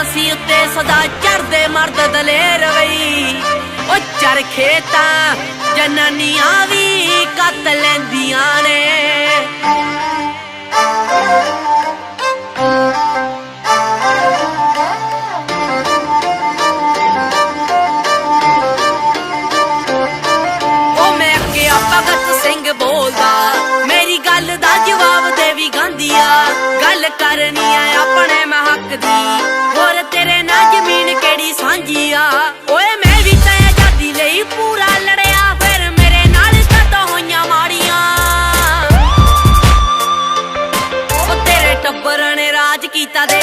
ਅਸੀਂ ਉੱਤੇ ਸਦਾ ਚੜਦੇ ਮਰਦ ਦਲੇਰ ਵਈ ਓ ਚਰਖੇ ਤਾਂ ਜਨਨੀਆਂ ਵੀ ਕੱਤ ਲੈਂਦੀਆਂ ਨੇ। ਮੈਂ ਕਿ ਭਗਤ ਸਿੰਘ ਬੋਲਦਾ। ਮੇਰੀ ਗੱਲ ਦਾ ਜਵਾਬ ਦੇ ਵੀ ਗਾਂਦੀਆ ਗੱਲ ਕਰਨੀ ਆ ਸਕਦੀ ਹੋਰ ਤੇਰੇ ਨਾਲ ਜ਼ਮੀਨ ਕਿਹੜੀ ਸਾਂਝੀ ਆ? ਓਏ, ਮੈਂ ਵੀ ਤਾਂ ਆਜ਼ਾਦੀ ਲਈ ਪੂਰਾ ਲੜਿਆ। ਫਿਰ ਮੇਰੇ ਨਾਲ ਕਦੋਂ ਹੋਈਆਂ ਮਾੜੀਆਂ? ਉਹ ਤੇਰੇ ਟੱਬਰ ਨੇ ਰਾਜ ਕੀਤਾ ਦੇ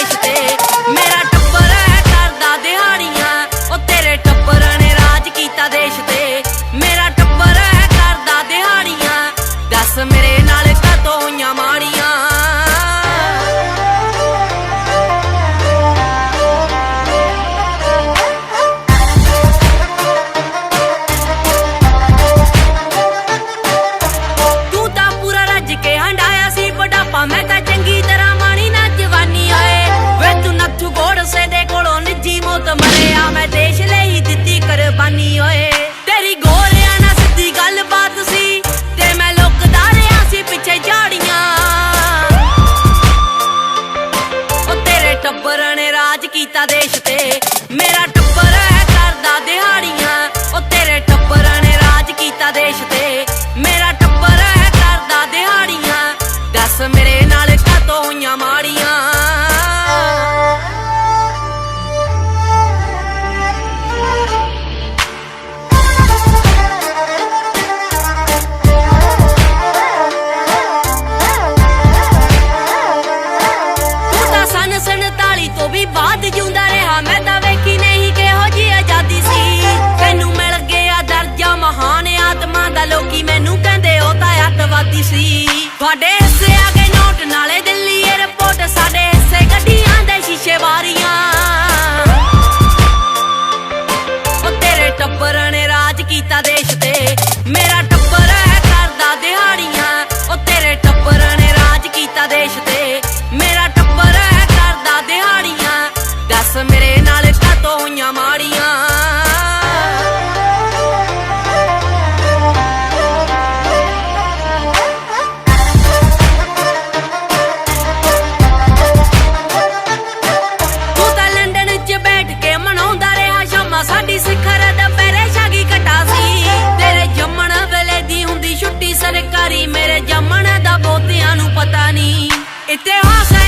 Este va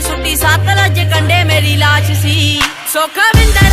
ਸੁੱਟੀ ਸੱਤ ਲੱਜ ਕੰਡੇ ਮੇਰੀ ਲਾਸ਼ ਸੀ। ਸੋਖਾ ਵਿੰਦਰ